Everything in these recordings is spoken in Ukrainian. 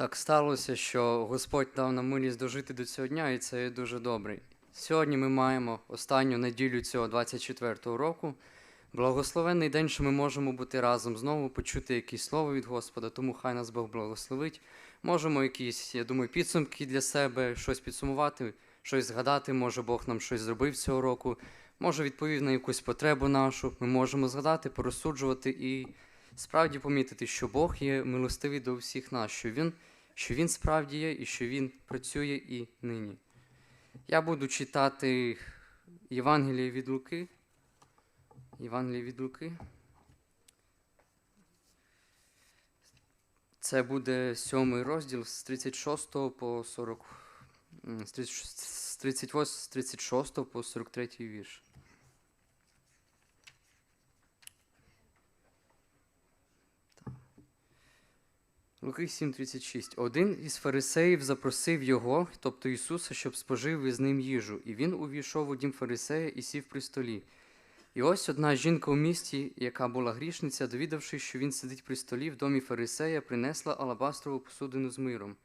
Так сталося, що Господь дав нам милість дожити до цього дня, і це є дуже добре. Сьогодні ми маємо останню неділю цього 24-го року. Благословенний день, що ми можемо бути разом знову, почути якісь слово від Господа, тому хай нас Бог благословить. Можемо якісь, я думаю, підсумки для себе, щось підсумувати, щось згадати. Може, Бог нам щось зробив цього року, може відповів на якусь потребу нашу. Ми можемо згадати, порозсуджувати і справді помітити, що Бог є милостивий до всіх нас, що Він, що він справді є і що Він працює і нині. Я буду читати Євангеліє від Луки. Євангеліє від Луки. Це буде сьомий розділ з 36 по 40, м, з 36 з 38, з 36 по 43 вірш. Луки 7:36. Один із фарисеїв запросив його, тобто Ісуса, щоб спожив із ним їжу, і він увійшов у дім фарисея і сів при столі. І ось одна жінка у місті, яка була грішниця, довідавшись, що він сидить при столі в домі фарисея, принесла алабастрову посудину з миром.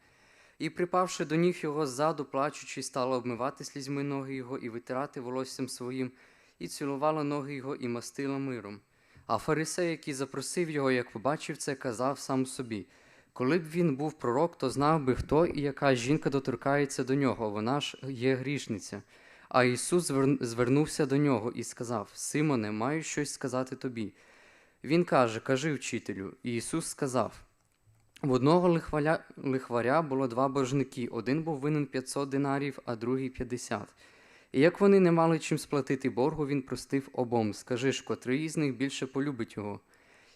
І, припавши до ніг його ззаду, плачучи, стала обмивати слізьми ноги його і витирати волоссям своїм, і цілувала ноги його і мастила миром. А фарисей, який запросив його, як побачив це, казав сам собі: коли б він був пророк, то знав би, хто і яка жінка доторкається до нього, вона ж є грішниця. А Ісус звернувся до нього і сказав: Симоне, маю щось сказати тобі. Він каже: Кажи вчителю. І Ісус сказав: в одного лихваля, лихваря було два боржники. Один був винен 500 динарів, а другий 50. І як вони не мали чим сплатити боргу, він простив обом. Скажи ж, котрий із них більше полюбить його?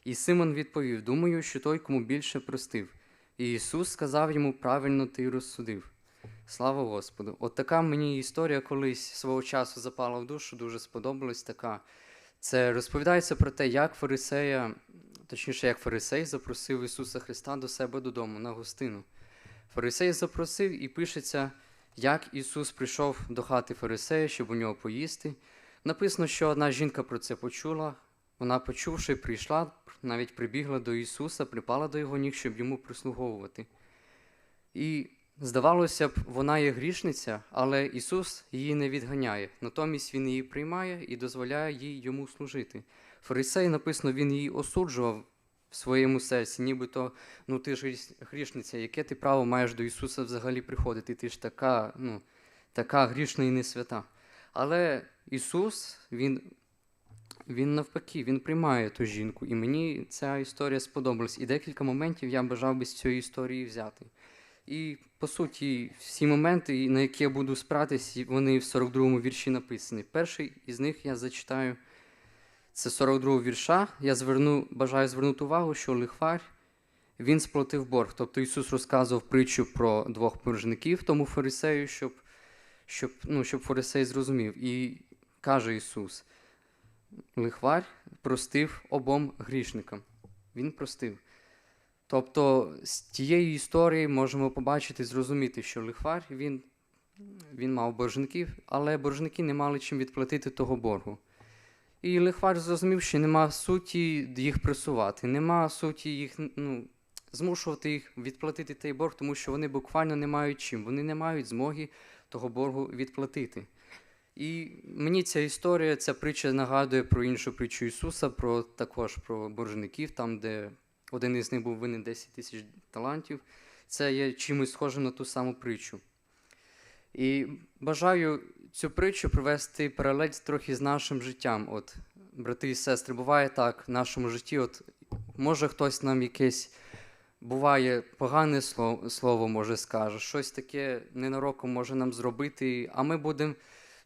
І Симон відповів: Думаю, що той, кому більше простив. І Ісус сказав йому: Правильно ти розсудив. Слава Господу! От така мені історія колись свого часу запала в душу, дуже сподобалась така. Це розповідається про те, як фарисея, точніше, як фарисей запросив Ісуса Христа до себе додому на гостину. Фарисей запросив і пишеться, як Ісус прийшов до хати фарисея, щоб у нього поїсти. Написано, що одна жінка про це почула. Вона, почувши, прийшла, навіть прибігла до Ісуса, припала до його ніг, щоб йому прислуговувати. І здавалося б, вона є грішниця, але Ісус її не відганяє. Натомість Він її приймає і дозволяє їй йому служити. Фарисей написано, він її осуджував в своєму серці, нібито ну ти ж грішниця, яке ти право маєш до Ісуса взагалі приходити? Ти ж така, ну, така грішна і не свята. Але Ісус, Він він навпаки, він приймає ту жінку. І мені ця історія сподобалась. І декілька моментів я бажав би з цієї історії взяти. І по суті, всі моменти, на які я буду спиратись, вони в 42-му вірші написані. Перший із них я зачитаю. Це 42 вірша. Я зверну, бажаю звернути увагу, що лихвар він сплатив борг. Тобто Ісус розказував притчу про двох боржників тому фарисею, щоб, щоб, ну, щоб фарисей зрозумів. І каже Ісус: лихвар простив обом грішникам. Він простив. Тобто з тієї історії можемо побачити, зрозуміти, що лихвар він, він мав боржників, але боржники не мали чим відплатити того боргу. І лихвар зрозумів, що нема суті їх пресувати, нема суті їх ну, змушувати їх відплатити той борг, тому що вони буквально не мають чим, вони не мають змоги того боргу відплатити. І мені ця історія, ця притча нагадує про іншу притчу Ісуса, про також про боржників, там, де один із них був винен 10 тисяч талантів. Це є чимось схожим на ту саму притчу. І бажаю цю притчу привести паралель трохи з нашим життям. От, брати і сестри, буває так в нашому житті, от може хтось нам якесь буває погане слово, може скаже, щось таке ненароком може нам зробити, а ми будемо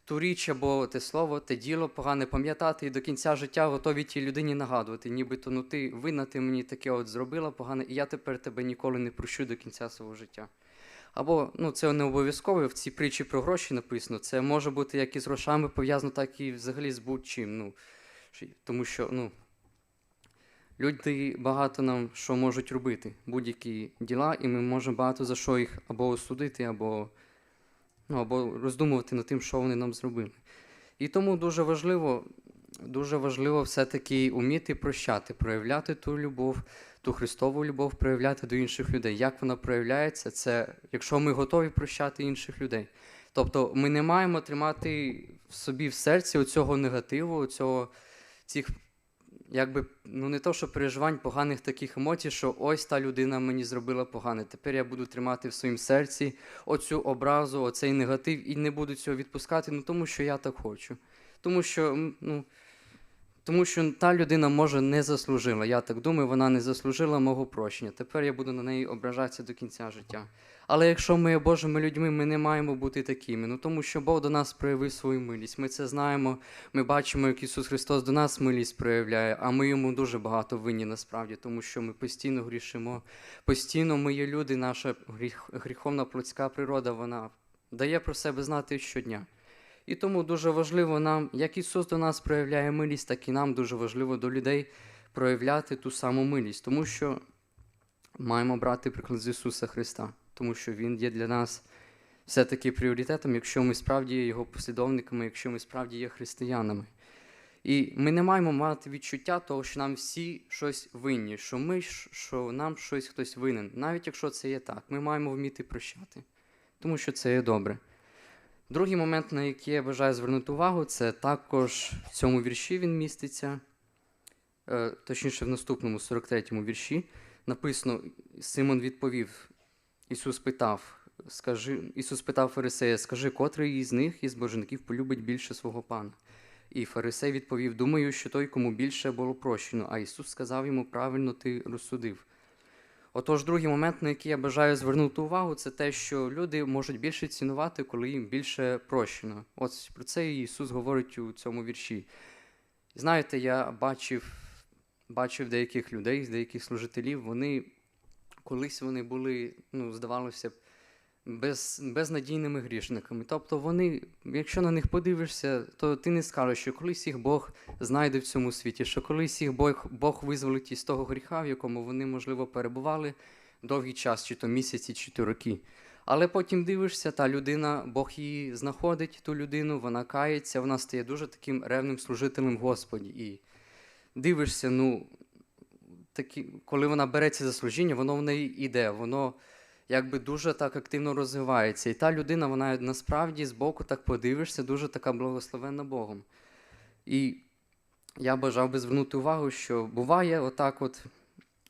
ту річ або те слово, те діло погане пам'ятати і до кінця життя готові тій людині нагадувати, нібито ну ти винна, ти мені таке от зробила погане, і я тепер тебе ніколи не прощу до кінця свого життя. Або ну це не обов'язково в цій притчі про гроші написано. Це може бути як і з грошами пов'язано, так і взагалі з будь-чим. Ну, тому що ну, люди багато нам що можуть робити, будь-які діла, і ми можемо багато за що їх або осудити, або, ну, або роздумувати над тим, що вони нам зробили. І тому дуже важливо, дуже важливо все-таки уміти прощати, проявляти ту любов, ту Христову любов проявляти до інших людей. Як вона проявляється, це якщо ми готові прощати інших людей. Тобто ми не маємо тримати в собі в серці оцього негативу, оцього, цих, якби, ну не то, що переживань поганих таких емоцій, що ось та людина мені зробила погане. Тепер я буду тримати в своїм серці оцю образу, оцей негатив і не буду цього відпускати, ну тому що я так хочу. Тому що, ну, тому що та людина може не заслужила. Я так думаю, вона не заслужила мого прощення. Тепер я буду на неї ображатися до кінця життя. Але якщо ми є Божими людьми, ми не маємо бути такими. Ну тому що Бог до нас проявив свою милість. Ми це знаємо. Ми бачимо, як Ісус Христос до нас милість проявляє, а ми йому дуже багато винні насправді, тому що ми постійно грішимо. Постійно ми є люди, наша гріх, гріховна плотська природа, вона дає про себе знати щодня. І тому дуже важливо нам, як Ісус до нас проявляє милість, так і нам дуже важливо до людей проявляти ту саму милість, тому що маємо брати приклад з Ісуса Христа, тому що Він є для нас все-таки пріоритетом, якщо ми справді є Його послідовниками, якщо ми справді є християнами. І ми не маємо мати відчуття того, що нам всі щось винні, що ми що нам щось хтось винен, навіть якщо це є так, ми маємо вміти прощати, тому що це є добре. Другий момент, на який я бажаю звернути увагу, це також в цьому вірші він міститься, е, точніше, в наступному 43-му вірші, написано: Симон відповів, Ісус питав, скажи, Ісус питав Фарисея, скажи, котрий із них, із божників, полюбить більше свого пана? І Фарисей відповів: Думаю, що той, кому більше було прощено. А Ісус сказав йому, правильно ти розсудив. Отож, другий момент, на який я бажаю звернути увагу, це те, що люди можуть більше цінувати, коли їм більше прощено. От про це Ісус говорить у цьому вірші. Знаєте, я бачив бачив деяких людей, деяких служителів, вони колись вони були, ну, здавалося б, без, безнадійними грішниками. Тобто вони, якщо на них подивишся, то ти не скажеш, що колись їх Бог знайде в цьому світі, що колись їх Бог, Бог визволить із того гріха, в якому вони, можливо, перебували довгий час, чи то місяці, чи то роки. Але потім дивишся, та людина, Бог її знаходить, ту людину, вона кається, вона стає дуже таким ревним служителем Господі. І дивишся, ну, такі, коли вона береться за служіння, воно в неї йде, воно якби дуже так активно розвивається. І та людина, вона насправді збоку так подивишся, дуже така благословенна Богом. І я бажав би звернути увагу, що буває отак, от,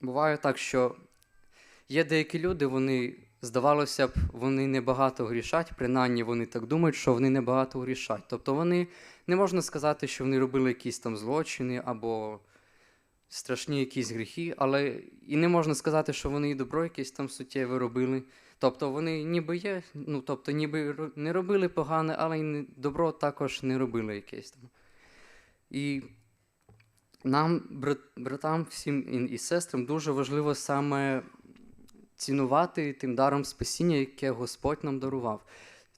буває так, що є деякі люди, вони, здавалося б, вони небагато грішать, принаймні вони так думають, що вони небагато грішать. Тобто вони не можна сказати, що вони робили якісь там злочини або страшні якісь гріхи, але і не можна сказати, що вони і добро якесь там суттєве робили. Тобто вони ніби є, ну тобто, ніби не робили погане, але й добро також не робили якесь там. І нам, братам, всім і сестрам, дуже важливо саме цінувати тим даром спасіння, яке Господь нам дарував.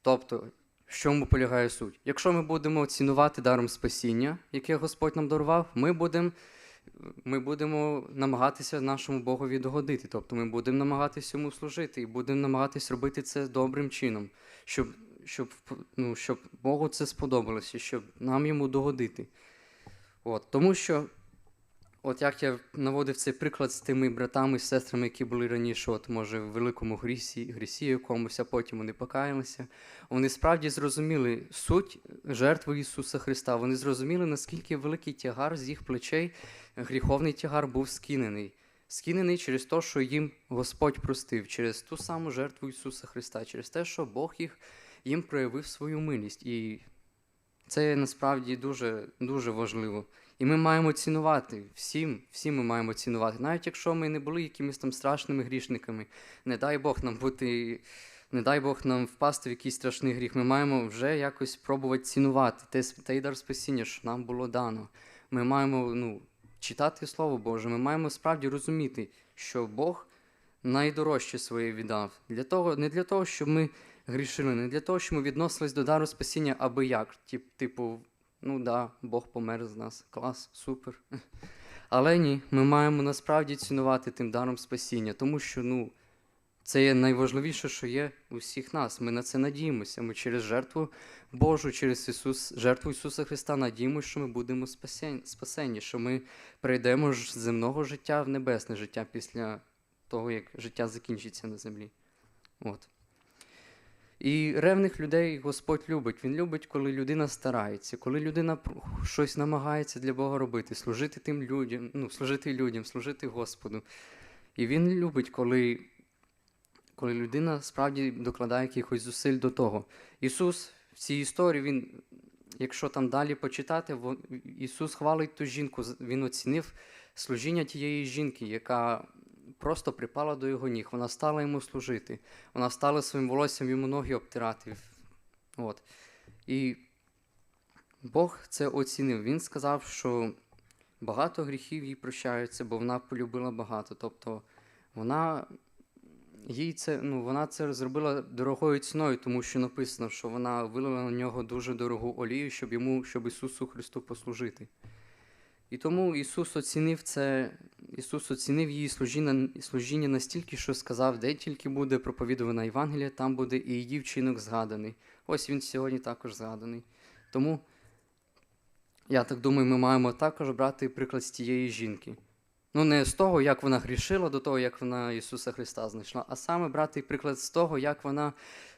Тобто, в чому полягає суть? Якщо ми будемо цінувати даром спасіння, яке Господь нам дарував, ми будемо ми будемо намагатися нашому Богові догодити. Тобто ми будемо намагатися йому служити і будемо намагатися робити це добрим чином, щоб щоб, ну, щоб Богу це сподобалося, щоб нам йому догодити. От, Тому що, от як я наводив цей приклад з тими братами і сестрами, які були раніше, от може в великому грісі, грісі якомусь, а потім вони покаялися, вони справді зрозуміли суть жертви Ісуса Христа. Вони зрозуміли, наскільки великий тягар з їх плечей гріховний тягар був скинений. Скинений через те, що їм Господь простив, через ту саму жертву Ісуса Христа, через те, що Бог їх їм проявив свою милість. І це насправді дуже дуже важливо. І ми маємо цінувати всім, всім ми маємо цінувати, навіть якщо ми не були якимись там страшними грішниками. Не дай Бог нам бути, не дай Бог нам впасти в якийсь страшний гріх. Ми маємо вже якось пробувати цінувати те, той дар спасіння, що нам було дано. Ми маємо ну, читати Слово Боже, ми маємо справді розуміти, що Бог найдорожче своє віддав. Для того, Не для того, щоб ми грішили, не для того, щоб ми відносились до дару спасіння аби як. Типу, ну да, Бог помер з нас. Клас, супер. Але ні, ми маємо насправді цінувати тим даром спасіння, тому що ну, Це є найважливіше, що є у всіх нас. Ми на це надіємося. Ми через жертву Божу, через Ісус, жертву Ісуса Христа надіємося, що ми будемо спасені, що ми перейдемо ж з земного життя в небесне життя після того, як життя закінчиться на землі. От. І ревних людей Господь любить. Він любить, коли людина старається, коли людина щось намагається для Бога робити, служити тим людям, ну, служити людям, служити Господу. І він любить, коли, коли людина справді докладає якихось зусиль до того. Ісус в цій історії, він, якщо там далі почитати, Ісус хвалить ту жінку, Він оцінив служіння тієї жінки, яка просто припала до його ніг. Вона стала йому служити. Вона стала своїм волоссям йому ноги обтирати. От. І Бог це оцінив. Він сказав, що багато гріхів їй прощаються, бо вона полюбила багато. Тобто вона, їй це, ну, вона це зробила дорогою ціною, тому що написано, що вона вилила на нього дуже дорогу олію, щоб йому, щоб Ісусу Христу послужити. І тому Ісус оцінив це, Ісус оцінив її служіння, служіння настільки, що сказав, де тільки буде проповідувана Євангелія, там буде і її вчинок згаданий. Ось він сьогодні також згаданий. Тому я так думаю, ми маємо також брати приклад з тієї жінки. Ну, не з того, як вона грішила, до того, як вона Ісуса Христа знайшла, а саме брати приклад з того, як вона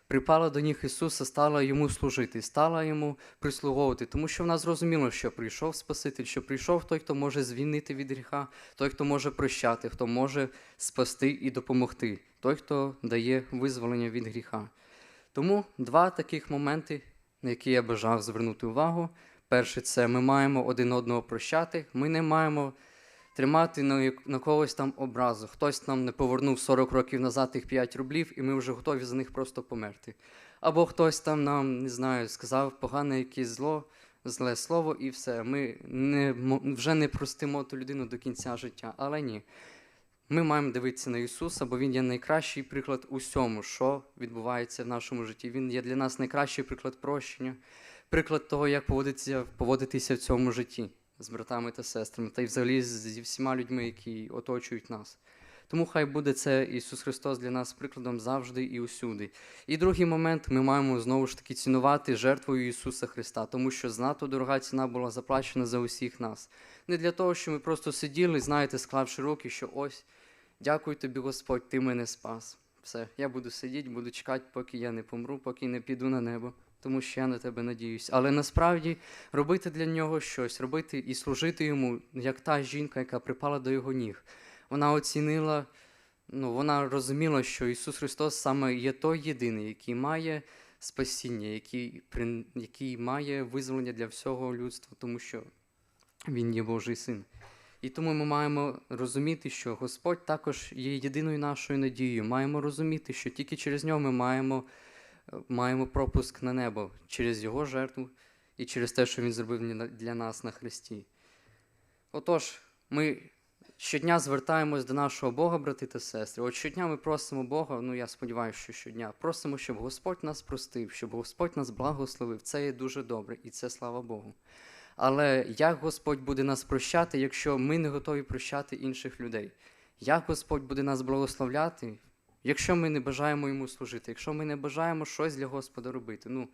припала до ніг Ісуса, стала йому служити, стала йому прислуговувати, тому що вона зрозуміла, що прийшов Спаситель, що прийшов той, хто може звільнити від гріха, той, хто може прощати, хто може спасти і допомогти, той, хто дає визволення від гріха. Тому два таких моменти, на які я бажав звернути увагу. Перше, це ми маємо один одного прощати. Ми не маємо тримати на, на когось там образу. Хтось нам не повернув 40 років назад тих 5 рублів, і ми вже готові за них просто померти. Або хтось там нам, не знаю, сказав погане якесь зло, зле слово, і все. Ми не, вже не простимо ту людину до кінця життя. Але ні. Ми маємо дивитися на Ісуса, бо Він є найкращий приклад усьому, що відбувається в нашому житті. Він є для нас найкращий приклад прощення, приклад того, як поводитися, поводитися в цьому житті з братами та сестрами, та й взагалі зі всіма людьми, які оточують нас. Тому хай буде це Ісус Христос для нас прикладом завжди і усюди. І другий момент ми маємо знову ж таки цінувати жертвою Ісуса Христа, тому що знато дорога ціна була заплачена за усіх нас. Не для того, що ми просто сиділи, знаєте, склавши руки, що ось, дякую тобі, Господь, ти мене спас. Все, я буду сидіти, буду чекати, поки я не помру, поки не піду на небо, тому що я на тебе надіюсь. Але насправді робити для нього щось, робити і служити йому, як та жінка, яка припала до його ніг. Вона оцінила, ну, вона розуміла, що Ісус Христос саме є той єдиний, який має спасіння, який, який має визволення для всього людства, тому що Він є Божий син. І тому ми маємо розуміти, що Господь також є єдиною нашою надією. Маємо розуміти, що тільки через нього ми маємо, маємо пропуск на небо через Його жертву і через те, що Він зробив для- нас на Христі. Отож, ми щодня звертаємось до нашого Бога, брати та сестри. От щодня ми просимо Бога, ну я сподіваюся, що щодня, просимо, щоб Господь нас простив, щоб Господь нас благословив. Це є дуже добре, і це слава Богу. Але як Господь буде нас прощати, якщо ми не готові прощати інших людей? Як Господь буде нас благословляти, якщо ми не бажаємо йому служити, якщо ми не бажаємо щось для Господа робити? Ну,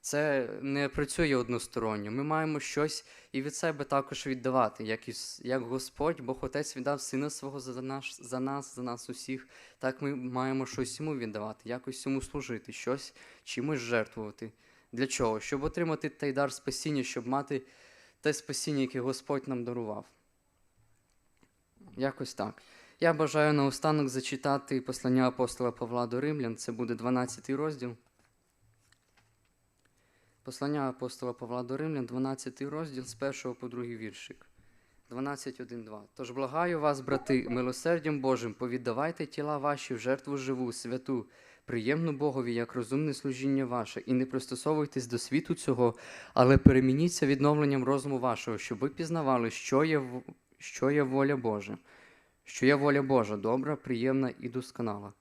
це не працює односторонньо. Ми маємо щось і від себе також віддавати, як, і, як Господь, Бог Отець віддав Сина свого за, наш, за нас, за нас усіх, так ми маємо щось йому віддавати, якось йому служити, щось чимось жертвувати. Для чого? Щоб отримати той дар спасіння, щоб мати те спасіння, яке Господь нам дарував. Якось так. Я бажаю наостанок зачитати послання апостола Павла до Римлян. Це буде 12 розділ. Послання апостола Павла до Римлян, 12 розділ з 1 по 2 віршик. 12.1.2. Тож благаю вас, брати, милосердям Божим, повіддавайте тіла ваші в жертву живу, святу, приємну Богові, як розумне служіння ваше, і не пристосовуйтесь до світу цього, але перемініться відновленням розуму вашого, щоб ви пізнавали, що є, що є воля Божа, що є воля Божа, добра, приємна і досконала.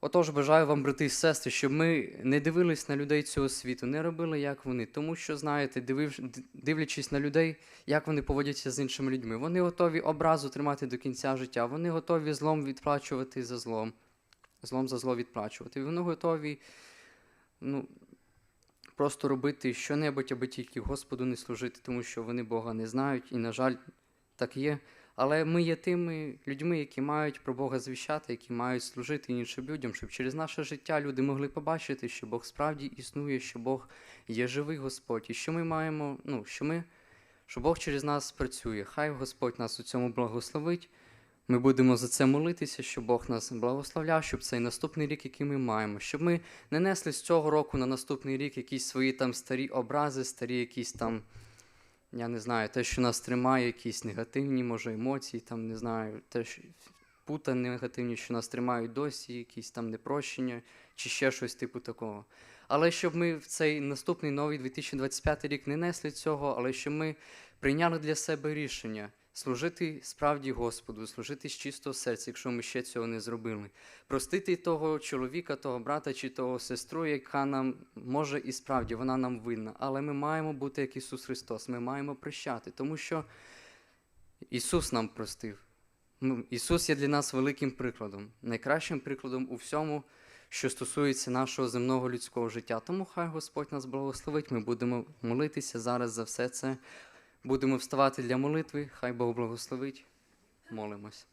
Отож, бажаю вам, брати і сестри, щоб ми не дивились на людей цього світу, не робили, як вони. Тому що, знаєте, дивив, дивлячись на людей, як вони поводяться з іншими людьми. Вони готові образу тримати до кінця життя, вони готові злом відплачувати за злом. злом за зло відплачувати. Вони готові ну, просто робити що-небудь, аби тільки Господу не служити, тому що вони Бога не знають, і, на жаль, так є. Але ми є тими людьми, які мають про Бога звіщати, які мають служити іншим людям, щоб через наше життя люди могли побачити, що Бог справді існує, що Бог є живий Господь, і що ми маємо, ну, що ми, що Бог через нас працює. Хай Господь нас у цьому благословить. Ми будемо за це молитися, щоб Бог нас благословляв, щоб цей наступний рік, який ми маємо, щоб ми не несли з цього року на наступний рік якісь свої там старі образи, старі якісь там, я не знаю, те, що нас тримає, якісь негативні, може, емоції, там, не знаю, те, що пута негативні, що нас тримають досі, якісь там непрощення, чи ще щось типу такого. Але щоб ми в цей наступний новий 2025 рік не несли цього, але щоб ми прийняли для себе рішення служити справді Господу, служити з чистого серця, якщо ми ще цього не зробили. Простити того чоловіка, того брата чи того сестру, яка нам може і справді вона нам винна. Але ми маємо бути як Ісус Христос, ми маємо прощати, тому що Ісус нам простив. Ісус є для нас великим прикладом, найкращим прикладом у всьому, що стосується нашого земного людського життя. Тому хай Господь нас благословить. Ми будемо молитися зараз за все це. Будемо вставати для молитви. Хай Бог благословить. Молимось.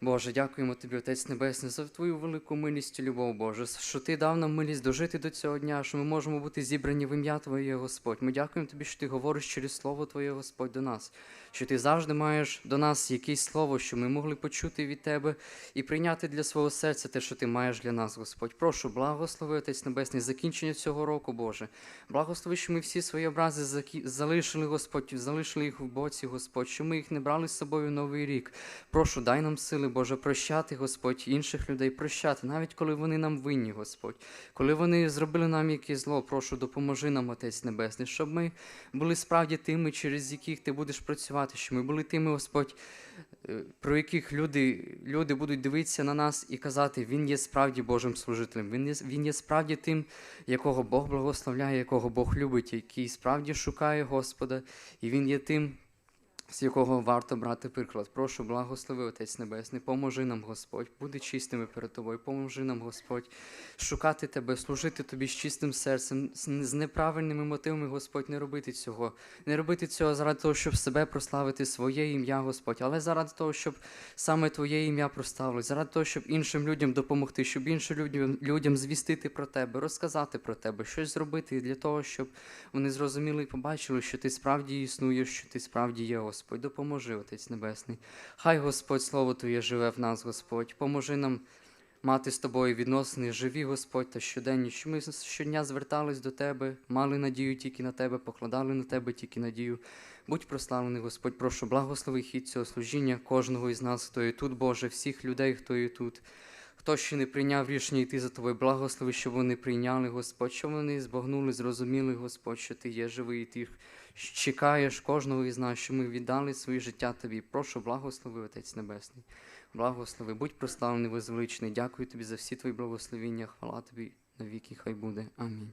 Боже, дякуємо тобі, Отець Небесний, за твою велику милість і любов, Боже, що ти дав нам милість дожити до цього дня, що ми можемо бути зібрані в ім'я Твоє, Господь. Ми дякуємо тобі, що ти говориш через Слово Твоє, Господь, до нас, що ти завжди маєш до нас якесь слово, що ми могли почути від Тебе і прийняти для свого серця те, що ти маєш для нас, Господь. Прошу, благослови, Отець Небесний, закінчення цього року, Боже. Благослови, що ми всі свої образи залишили, Господь, залишили їх в боці, Господь, що ми їх не брали з собою в новий рік. Прошу, дай нам сили, Боже, прощати, Господь, інших людей, прощати, навіть коли вони нам винні, Господь. Коли вони зробили нам якесь зло, прошу, допоможи нам, Отець Небесний, щоб ми були справді тими, через яких ти будеш працювати, щоб ми були тими, Господь, е, про яких люди, люди будуть дивитися на нас і казати, Він є справді Божим служителем, він є, він є справді тим, якого Бог благословляє, якого Бог любить, який справді шукає Господа, і Він є тим, з якого варто брати приклад. Прошу, благослови, Отець Небесний, поможи нам, Господь, бути чистими перед Тобою, поможи нам, Господь, шукати Тебе, служити Тобі з чистим серцем, з неправильними мотивами, Господь, не робити цього. Не робити цього заради того, щоб себе прославити, своє ім'я, Господь, але заради того, щоб саме Твоє ім'я проставили, заради того, щоб іншим людям допомогти, щоб іншим людям, людям звістити про Тебе, розказати про Тебе, щось зробити для того, щоб вони зрозуміли і побачили, що ти справді існуєш, що ти справді є, Господь. Допоможи, Отець Небесний. Хай Господь Слово Твоє живе в нас, Господь. Поможи нам мати з тобою відносини, живі, Господь, та щоденні, що ми щодня звертались до Тебе, мали надію тільки на Тебе, покладали на Тебе тільки надію. Будь прославлений, Господь, прошу, благослови хід цього служіння кожного із нас, хто є тут, Боже, всіх людей, хто є тут. Хто ще не прийняв рішення йти за тобою, благослови, щоб вони прийняли, Господь, щоб вони збагнули, зрозуміли, Господь, що ти є живий і ти чекаєш кожного із нас, що ми віддали своє життя тобі. Прошу, благослови, Отець Небесний. Благослови, будь прославлений, возвеличений. Дякую тобі за всі твої благословіння. Хвала тобі навіки, хай буде. Амінь.